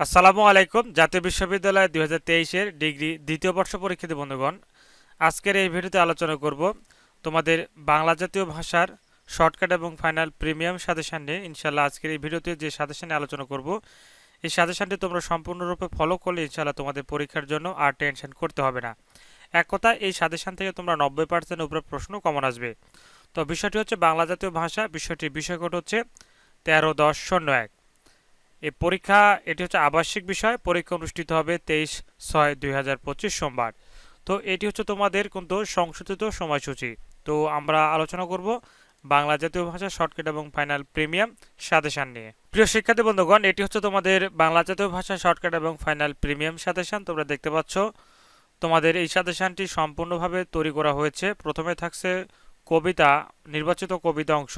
আসসালামু আলাইকুম, জাতীয় বিশ্ববিদ্যালয় দুই হাজার তেইশের ডিগ্রি দ্বিতীয় বর্ষ পরীক্ষিত বন্ধুগণ, আজকের এই ভিডিওতে আলোচনা করব তোমাদের বাংলা জাতীয় ভাষার শর্টকাট এবং ফাইনাল প্রিমিয়াম সাজেশান নিয়ে ইনশাল্লাহ আজকের এই ভিডিওতে যে সাজেশানে আলোচনা করব, এই সাজেশানটি তোমরা সম্পূর্ণরূপে ফলো করলে ইনশাল্লাহ তোমাদের পরীক্ষার জন্য আর টেনশন করতে হবে না। এক কথা এই সাজেশান থেকে তোমরা নব্বই পার্সেন্ট উপরে প্রশ্ন কমন আসবে। তো বিষয়টি হচ্ছে বাংলা জাতীয় ভাষা, বিষয়টির বিষয়কোড হচ্ছে তেরো দশ শূন্য এক। এই পরীক্ষা, এটি হচ্ছে আবাসিক বিষয়। পরীক্ষা অনুষ্ঠিত হবে তেইশ ছয় দুই সোমবার। তো এটি হচ্ছে তোমাদের কিন্তু সংশোধিত সময়সূচি। তো আমরা আলোচনা করব বাংলা জাতীয় ভাষা শর্টকাট এবং ফাইনাল প্রিমিয়াম সাজেশান নিয়ে। প্রিয় শিক্ষার্থী বন্ধুগণ, এটি হচ্ছে তোমাদের বাংলা জাতীয় ভাষা শর্টকাট এবং ফাইনাল প্রিমিয়াম সাজেশান। তোমরা দেখতে পাচ্ছ, তোমাদের এই সাজেশানটি সম্পূর্ণভাবে তৈরি করা হয়েছে। প্রথমে থাকছে কবিতা, নির্বাচিত কবিতা অংশ।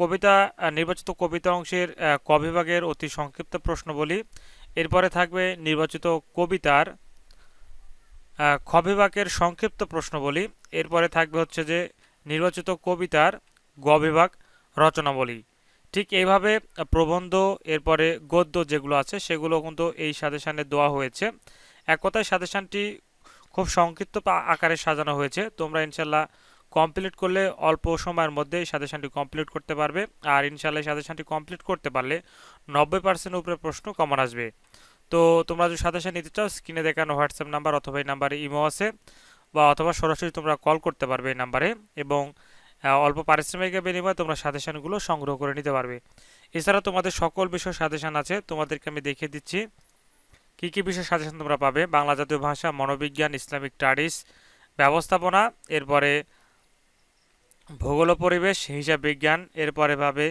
কবিতা নির্বাচিত কবিতা অংশের ক বিভাগের অতি সংক্ষিপ্ত প্রশ্নবলী এরপরে থাকবে নির্বাচিত কবিতার খ বিভাগের সংক্ষিপ্ত প্রশ্নবলী এরপরে থাকবে হচ্ছে যে নির্বাচিত কবিতার, গ বিভাগ রচনাবলী ঠিক এইভাবে প্রবন্ধ, এরপরে গদ্য যেগুলো আছে সেগুলো কিন্তু এই সাজেশানে দেওয়া হয়েছে। এক কথায় সাজেশানটি খুব সংক্ষিপ্ত আকারে সাজানো হয়েছে। তোমরা ইনশাল্লাহ কমপ্লিট করলে অল্প সময়ের মধ্যে সাজেশনটি কমপ্লিট করতে পারবে। আর ইনশাল্লাহ সাজেশনটি কমপ্লিট করতে পারলে নব্বই পার্সেন্ট উপরে প্রশ্ন কমন আসবে। তো তোমরা যদি সাজেশন নিতে চাও স্ক্রিনে দেখানো হোয়াটসঅ্যাপ নাম্বার অথবা এই নাম্বারে ইমো আছে, বা অথবা সরাসরি তোমরা কল করতে পারবে এই নাম্বারে এবং অল্প পারিশ্রমিকের বিনিময়ে তোমরা সাজেশনগুলো সংগ্রহ করে নিতে পারবে। এছাড়া তোমাদের সকল বিষয় সাজেশন আছে, তোমাদেরকে আমি দেখিয়ে দিচ্ছি। কী কী বিষয় সাজেশন তোমরা পাবে? বাংলা জাতীয় ভাষা, মনোবিজ্ঞান, ইসলামিক স্টাডিজ, ব্যবস্থাপনা, এরপরে ভূগোল পরিবেশ, হিসাব বিজ্ঞান, এরপরে পাবে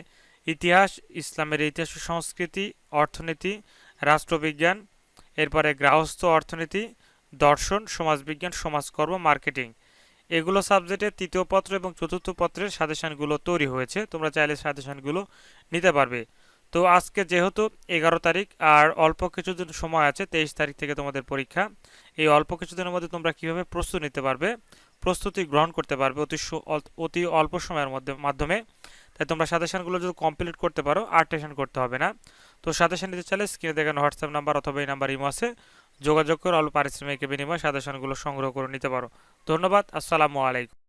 ইতিহাস, ইসলামের ইতিহাস ও সংস্কৃতি, অর্থনীতি, রাষ্ট্রবিজ্ঞান, এরপরে গৃহস্থ অর্থনীতি, দর্শন, সমাজবিজ্ঞান, সমাজকর্ম, মার্কেটিং। এগুলো সাবজেক্টের তৃতীয় পত্র এবং চতুর্থ পত্রের সাজেশনগুলো তৈরি হয়েছে। তোমরা চাইলে সাজেশনগুলো নিতে পারবে। তো আজকে যেহেতু এগারো তারিখ আর অল্প কিছুদিন সময় আছে, তেইশ তারিখ থেকে তোমাদের পরীক্ষা। এই অল্প কিছুদিনের মধ্যে তোমরা কীভাবে প্রস্তুত নিতে পারবে? প্রস্তুতি গ্রহণ করতে পারবে অতি অতি অল্প সময়ের মধ্যে, মাধ্যমে। তাই তোমরা সাজেশনগুলো যদি কমপ্লিট করতে পারো, আর টেনশন করতে হবে না। তো সাজেশন নিতে চাইলে স্ক্রিনে দেখানো হোয়াটসঅ্যাপ নাম্বার অথবা এই নাম্বার ইমো আছে। যোগাযোগ করে অল্প পারিশ্রমিকের বিনিময়ে সাজেশনগুলো সংগ্রহ করে নিতে পারো। ধন্যবাদ, আসসালামু আলাইকুম।